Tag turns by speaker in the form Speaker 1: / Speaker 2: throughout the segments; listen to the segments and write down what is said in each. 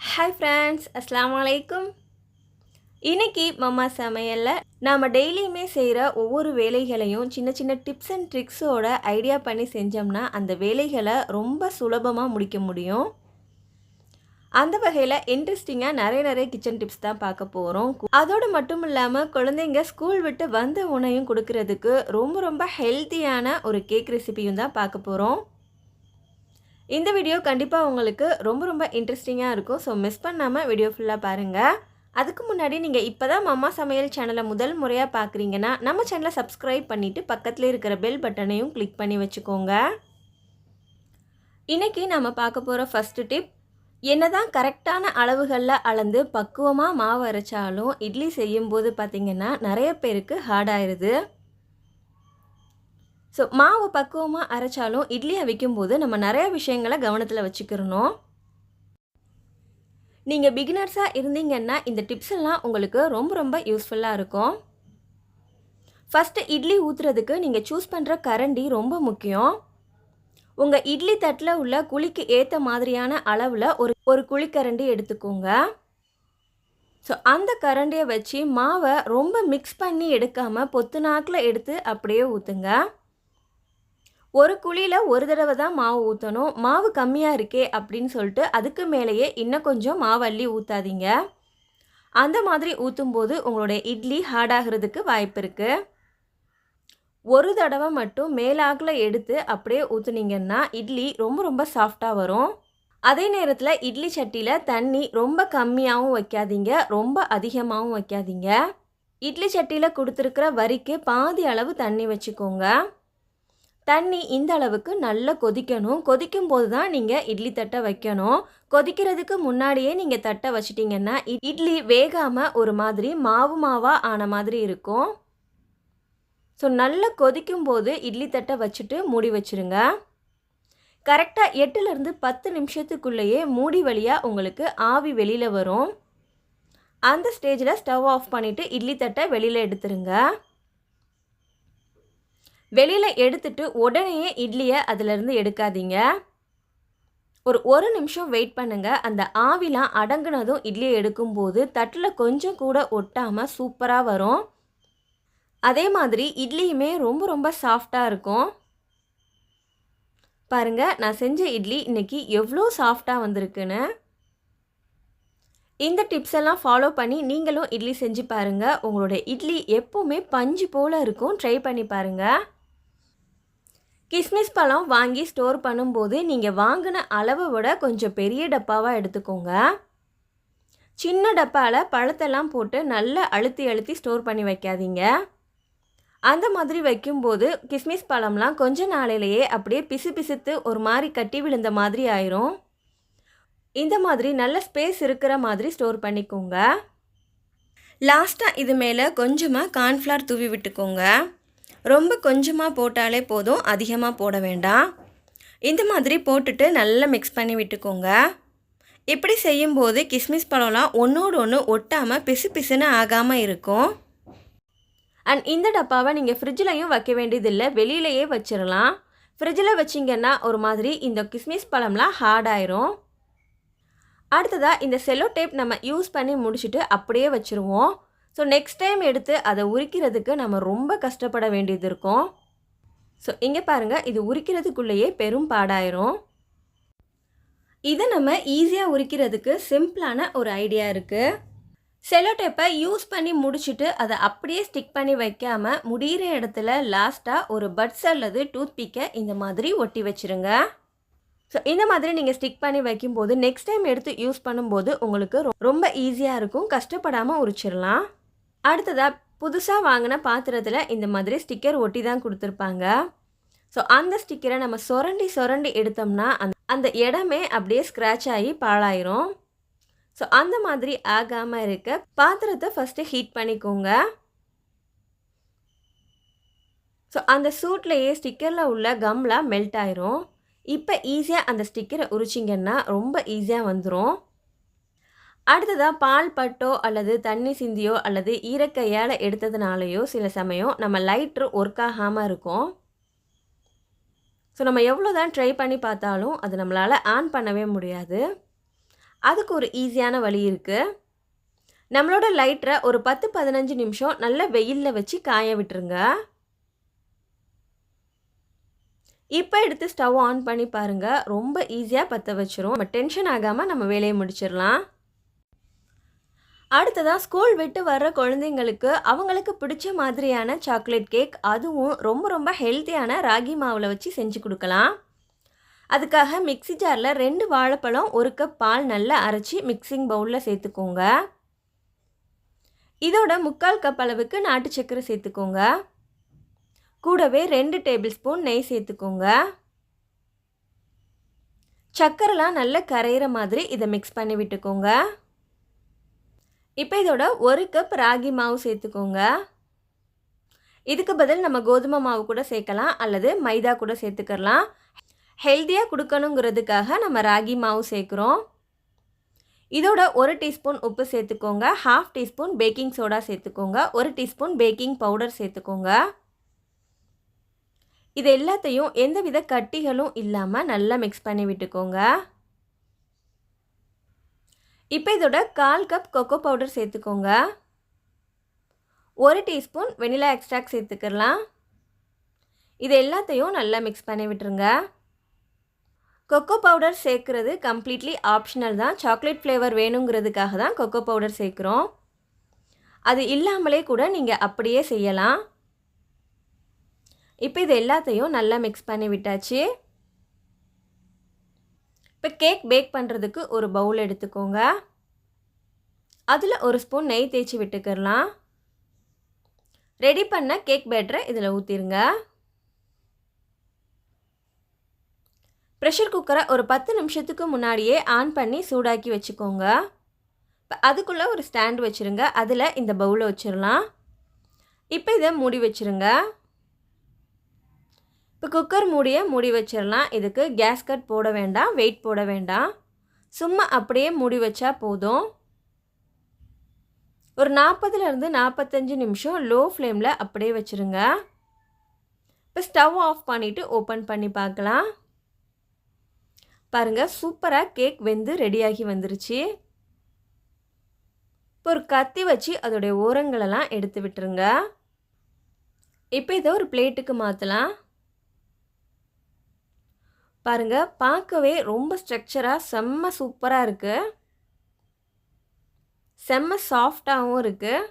Speaker 1: Hi friends அஸ்லாம் அலைக்கும் இன்றைக்கி மம்மா சமையலில் நாம் டெய்லியுமே செய்கிற ஒவ்வொரு வேலைகளையும் சின்ன சின்ன டிப்ஸ் அண்ட் ட்ரிக்ஸோட ஐடியா பண்ணி செஞ்சோம்னா அந்த வேலைகளை ரொம்ப சுலபமாக முடிக்க முடியும். அந்த வகையில் இன்ட்ரெஸ்டிங்காக நிறைய நிறைய கிச்சன் டிப்ஸ் தான் பார்க்க போகிறோம் அதோடு மட்டும் இல்லாமல் குழந்தைங்க ஸ்கூல் விட்டு வந்த உணவையும் கொடுக்கறதுக்கு ரொம்ப ரொம்ப ஹெல்த்தியான ஒரு கேக் ரெசிபியும் தான் பார்க்க போகிறோம் இந்த வீடியோ கண்டிப்பாக உங்களுக்கு ரொம்ப ரொம்ப இன்ட்ரெஸ்டிங்காக இருக்கும். ஸோ மிஸ் பண்ணாமல் வீடியோ ஃபுல்லாக பாருங்கள் அதுக்கு முன்னாடி நீங்கள் இப்போ தான் மம்மா சமையல் சேனலை முதல் முறையாக பார்க்குறீங்கன்னா நம்ம சேனலை சப்ஸ்கிரைப் பண்ணிவிட்டு பக்கத்தில் இருக்கிற பெல் பட்டனையும் கிளிக் பண்ணி வச்சுக்கோங்க. இன்றைக்கி நம்ம பார்க்க போகிற ஃபஸ்ட்டு டிப் என்னதான் கரெக்டான அளவுகளில் அளந்து பக்குவமாக மாவு அரைச்சாலும் இட்லி செய்யும்போது பார்த்திங்கன்னா நிறைய பேருக்கு ஹார்டாயிருது ஸோ மாவு பக்குவமாக அரைச்சாலும் இட்லி வைக்கும்போது நம்ம நிறைய விஷயங்களை கவனத்தில் வச்சுக்கிறணும். நீங்கள் பிகினர்ஸாக இருந்தீங்கன்னா இந்த டிப்ஸ் எல்லாம் உங்களுக்கு ரொம்ப ரொம்ப யூஸ்ஃபுல்லாக இருக்கும். ஃபஸ்ட்டு இட்லி ஊற்றுறதுக்கு நீங்கள் சூஸ் பண்ணுற கரண்டி ரொம்ப முக்கியம். உங்கள் இட்லி தட்டில் உள்ள குழிக்கு ஏற்ற மாதிரியான அளவில் ஒரு ஒரு குழிக்கரண்டி எடுத்துக்கோங்க. ஸோ அந்த கரண்டியை வச்சு மாவை ரொம்ப மிக்ஸ் பண்ணி எடுக்காமல் பொத்து நாக்கில் எடுத்து அப்படியே ஊற்றுங்க ஒரு குழியில் ஒரு தடவை தான் மாவு ஊற்றணும் மாவு கம்மியாக இருக்கே அப்படின்னு சொல்லிட்டு அதுக்கு மேலேயே இன்னும் கொஞ்சம் மாவு அள்ளி ஊற்றாதீங்க அந்த மாதிரி ஊற்றும்போது உங்களுடைய இட்லி ஹார்டாகிறதுக்கு வாய்ப்பு இருக்குது ஒரு தடவை மட்டும் மேலாக்கில் எடுத்து அப்படியே ஊற்றுனீங்கன்னா இட்லி ரொம்ப ரொம்ப சாஃப்டாக வரும். அதே நேரத்தில் இட்லி சட்டியில் தண்ணி ரொம்ப கம்மியாகவும் வைக்காதீங்க. ரொம்ப அதிகமாகவும் வைக்காதீங்க. இட்லி சட்டியில் கொடுத்துருக்கிற வரிக்கு பாதி அளவு தண்ணி வச்சுக்கோங்க. தண்ணி இந்த அளவுக்கு நல்லா கொதிக்கணும். கொதிக்கும் போது தான் நீங்கள் இட்லி தட்டை வைக்கணும். கொதிக்கிறதுக்கு முன்னாடியே நீங்கள் தட்டை வச்சிட்டிங்கன்னா இட்லி வேகாமல் ஒரு மாதிரி மாவு மாவாக ஆன மாதிரி இருக்கும். ஸோ நல்லா கொதிக்கும் போது இட்லி தட்டை வச்சுட்டு மூடி வச்சுருங்க. கரெக்டாக எட்டுலேருந்து பத்து நிமிஷத்துக்குள்ளேயே மூடி வழியாக உங்களுக்கு ஆவி வெளியில் வரும். அந்த ஸ்டேஜில் ஸ்டவ் ஆஃப் பண்ணிவிட்டு இட்லி தட்டை வெளியில் எடுத்துருங்க. வெளியில் எடுத்துட்டு உடனே இட்லியை அதிலிருந்து எடுக்காதீங்க. ஒரு ஒரு நிமிஷம் வெயிட் பண்ணுங்கள் அந்த ஆவிலாம் அடங்குனதும் இட்லியை எடுக்கும்போது தட்டில் கொஞ்சம் கூட ஒட்டாமல் சூப்பராக வரும். அதே மாதிரி இட்லியுமே ரொம்ப ரொம்ப சாஃப்டாக இருக்கும். பாருங்கள் நான் செஞ்ச இட்லி இன்றைக்கி எவ்வளோ சாஃப்டாக வந்திருக்குன்னு. இந்த டிப்ஸ் எல்லாம் ஃபாலோ பண்ணி நீங்களும் இட்லி செஞ்சு பாருங்கள் உங்களோட இட்லி எப்போவுமே பஞ்சு போல் இருக்கும். ட்ரை பண்ணி பாருங்கள் கிஸ்மிஸ் பழம் வாங்கி ஸ்டோர் பண்ணும்போது நீங்கள் வாங்கின அளவை விட கொஞ்சம் பெரிய டப்பாவாக எடுத்துக்கோங்க. சின்ன டப்பாவில் பழத்தெல்லாம் போட்டு நல்லா அழுத்தி அழுத்தி ஸ்டோர் பண்ணி வைக்காதீங்க. அந்த மாதிரி வைக்கும்போது கிஸ்மிஸ் பழம்லாம் கொஞ்ச நாளையிலேயே அப்படியே பிசு பிசுத்து ஒரு மாதிரி கட்டி விழுந்த மாதிரி ஆயிரும். இந்த மாதிரி நல்ல ஸ்பேஸ் இருக்கிற மாதிரி ஸ்டோர் பண்ணிக்கோங்க. லாஸ்ட்டாக இது மேலே கொஞ்சமாக கார்ன்ஃப்ளவர் தூவி விட்டுக்கோங்க. ரொம்ப கொஞ்சமாக போட்டாலே போதும். அதிகமாக போட வேண்டாம். இந்த மாதிரி போட்டுட்டு நல்லா மிக்ஸ் பண்ணி விட்டுக்கோங்க. இப்படி செய்யும்போது கிஸ்மிஸ் பழம்லாம் ஒன்றோடு ஒன்று ஒட்டாமல் பிசு பிசுன்னு ஆகாமல் இருக்கும். அண்ட் இந்த டப்பாவை நீங்கள் ஃப்ரிட்ஜ்லையும் வைக்க வேண்டியதில்லை. வெளியிலையே வச்சிடலாம் ஃப்ரிட்ஜில் வச்சிங்கன்னா ஒரு மாதிரி இந்த கிஸ்மிஸ் பழம்லாம் ஹார்டாயிரும் அடுத்ததாக இந்த செல்லோ டேப் நம்ம யூஸ் பண்ணி முடிச்சுட்டு அப்படியே வச்சுருவோம். ஸோ நெக்ஸ்ட் டைம் எடுத்து அதை உரிக்கிறதுக்கு நம்ம ரொம்ப கஷ்டப்பட வேண்டியது இருக்கும். ஸோ இங்கே பாருங்கள் இது உரிக்கிறதுக்குள்ளேயே பெரும் பாடாயிரும். இதை நம்ம ஈஸியாக உரிக்கிறதுக்கு சிம்பிளான ஒரு ஐடியா இருக்குது செலோ டேப்பை யூஸ் பண்ணி முடிச்சுட்டு அதை அப்படியே ஸ்டிக் பண்ணி வைக்காமல் முடிகிற இடத்துல லாஸ்ட்டாக ஒரு பட்ஸ் அல்லது டூத் பிக்கை இந்த மாதிரி ஒட்டி வச்சுருங்க. ஸோ இந்த மாதிரி நீங்கள் ஸ்டிக் பண்ணி வைக்கும்போது நெக்ஸ்ட் டைம் எடுத்து யூஸ் பண்ணும்போது உங்களுக்கு ரொம்ப ஈஸியாக இருக்கும். கஷ்டப்படாமல் உரிச்சிடலாம் அடுத்ததாக புதுசாக வாங்கின பாத்திரத்தில் இந்த மாதிரி ஸ்டிக்கர் ஒட்டி தான் கொடுத்துருப்பாங்க. ஸோ அந்த ஸ்டிக்கரை நம்ம சொரண்டி சொரண்டி எடுத்தோம்னா அந்த அந்த இடமே அப்படியே ஸ்க்ராட்ச் ஆகி பாழாயிரும். ஸோ அந்த மாதிரி ஆகாமல் இருக்க பாத்திரத்தை ஃபஸ்ட்டு ஹீட் பண்ணிக்கோங்க. ஸோ அந்த சூட்லேயே ஸ்டிக்கரில் உள்ள கம்லாம் மெல்ட் ஆயிரும். இப்போ ஈஸியாக அந்த ஸ்டிக்கரை உரிச்சிங்கன்னா ரொம்ப ஈஸியாக வந்துடும் அடுத்ததாக பால் பட்டோ அல்லது தண்ணி சிந்தியோ அல்லது ஈரக்கையால் எடுத்ததுனாலையோ சில சமயம் நம்ம லைட்ரு ஒர்க் ஆகாமல் இருக்கும். ஸோ நம்ம எவ்வளோ தான் ட்ரை பண்ணி பார்த்தாலும் அது நம்மளால் ஆன் பண்ணவே முடியாது. அதுக்கு ஒரு ஈஸியான வழி இருக்குது நம்மளோட லைட்டரை ஒரு பத்து பதினஞ்சு நிமிஷம் நல்ல வெயிலில் வச்சு காய விட்டுருங்க. இப்போ எடுத்து ஸ்டவ் ஆன் பண்ணி பாருங்கள் ரொம்ப ஈஸியாக பற்ற வச்சிரும். நம்ம டென்ஷன் ஆகாமல் நம்ம வேலையை முடிச்சிடலாம் அடுத்ததாக ஸ்கூல் விட்டு வர்ற குழந்தைங்களுக்கு அவங்களுக்கு பிடிச்ச மாதிரியான சாக்லேட் கேக் அதுவும் ரொம்ப ரொம்ப ஹெல்த்தியான ராகி மாவில் வச்சு செஞ்சு கொடுக்கலாம். அதுக்காக மிக்ஸி ஜாரில் ரெண்டு வாழைப்பழம் ஒரு கப் பால் நல்லா அரைச்சி மிக்சிங் பவுலில் சேர்த்துக்கோங்க. இதோட முக்கால் கப் அளவுக்கு நாட்டு சர்க்கரை சேர்த்துக்கோங்க. கூடவே ரெண்டு டேபிள் ஸ்பூன் நெய் சேர்த்துக்கோங்க. சர்க்கரைலாம் நல்லா கரையிற மாதிரி இதை மிக்ஸ் பண்ணி விட்டுக்கோங்க. இப்போ இதோட ஒரு கப் ராகி மாவு சேர்த்துக்கோங்க. இதுக்கு பதில் நம்ம கோதுமை மாவு கூட சேர்க்கலாம் அல்லது மைதா கூட சேர்த்துக்கலாம். ஹெல்த்தியாக கொடுக்கணுங்கிறதுக்காக நம்ம ராகி மாவு சேர்க்குறோம். இதோட ஒரு டீஸ்பூன் உப்பு சேர்த்துக்கோங்க. ஹாஃப் டீஸ்பூன் பேக்கிங் சோடா சேர்த்துக்கோங்க. ஒரு டீஸ்பூன் பேக்கிங் பவுடர் சேர்த்துக்கோங்க. இது எல்லாத்தையும் எந்தவித கட்டிகளும் இல்லாமல் நல்லா மிக்ஸ் பண்ணி விட்டுக்கோங்க. இப்போ இதோட கால் கப் கொக்கோ பவுடர் சேர்த்துக்கோங்க. ஒரு டீஸ்பூன் வெனிலா எக்ஸ்ட்ராக்ட் சேர்த்துக்கலாம். இது எல்லாத்தையும் நல்லா மிக்ஸ் பண்ணி விட்டுருங்க. கொக்கோ பவுடர் சேர்க்குறது கம்ப்ளீட்லி ஆப்ஷனல் தான். சாக்லேட் ஃப்ளேவர் வேணுங்கிறதுக்காக தான் கொக்கோ பவுடர் சேர்க்குறோம். அது இல்லாமலே கூட நீங்கள் அப்படியே செய்யலாம். இப்போ இது எல்லாத்தையும் நல்லா மிக்ஸ் பண்ணி விட்டாச்சு. இப்போ கேக் பேக் பண்ணுறதுக்கு ஒரு பவுல் எடுத்துக்கோங்க. அதில் ஒரு ஸ்பூன் நெய் தேய்ச்சி விட்டுக்கிறலாம் ரெடி பண்ண கேக் பேட்டரை இதில் ஊற்றிருங்க. ப்ரெஷர் குக்கரை ஒரு பத்து நிமிஷத்துக்கு முன்னாடியே ஆன் பண்ணி சூடாக்கி வச்சுக்கோங்க. இப்போ அதுக்குள்ளே ஒரு ஸ்டாண்ட் வச்சுருங்க. அதில் இந்த பவுலை வச்சிடலாம். இப்போ இதை மூடி வச்சுருங்க. இப்போ குக்கர் மூடிய மூடி வச்சிடலாம். இதுக்கு கேஸ் கட் போட வேண்டாம் வெயிட் போட வேண்டாம். சும்மா அப்படியே மூடி வச்சா போதும். ஒரு நாற்பதுலேருந்து நாற்பத்தஞ்சு நிமிஷம் லோ ஃப்ளேமில் அப்படியே வச்சுருங்க. இப்போ ஸ்டவ் ஆஃப் பண்ணிவிட்டு ஓப்பன் பண்ணி பார்க்கலாம். பாருங்கள் சூப்பராக கேக் வெந்து ரெடியாகி வந்துருச்சு. இப்போ ஒரு கத்தி வச்சு அதோடைய ஓரங்களெல்லாம் எடுத்து விட்டுருங்க. இப்போ இதை ஒரு பிளேட்டுக்கு மாற்றலாம். பாருங்கள் பார்க்கவே ரொம்ப ஸ்ட்ரக்சராக செம்ம சூப்பராக இருக்குது செம்ம சாஃப்டாகவும் இருக்குது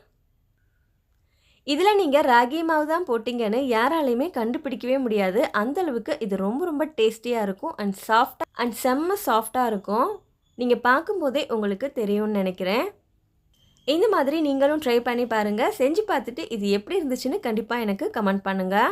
Speaker 1: இதில் நீங்கள் ராகி மாவு தான் போட்டிங்கன்னு யாராலையுமே கண்டுபிடிக்கவே முடியாது. அந்தளவுக்கு இது ரொம்ப ரொம்ப டேஸ்டியாக இருக்கும் அண்ட் சாஃப்டாக அண்ட் செம்ம சாஃப்டாக இருக்கும். நீங்கள் பார்க்கும்போதே உங்களுக்கு தெரியும்னு நினைக்கிறேன். இந்த மாதிரி நீங்களும் ட்ரை பண்ணி பாருங்கள் செஞ்சு பார்த்துட்டு இது எப்படி இருந்துச்சுன்னு கண்டிப்பாக எனக்கு கமெண்ட் பண்ணுங்கள்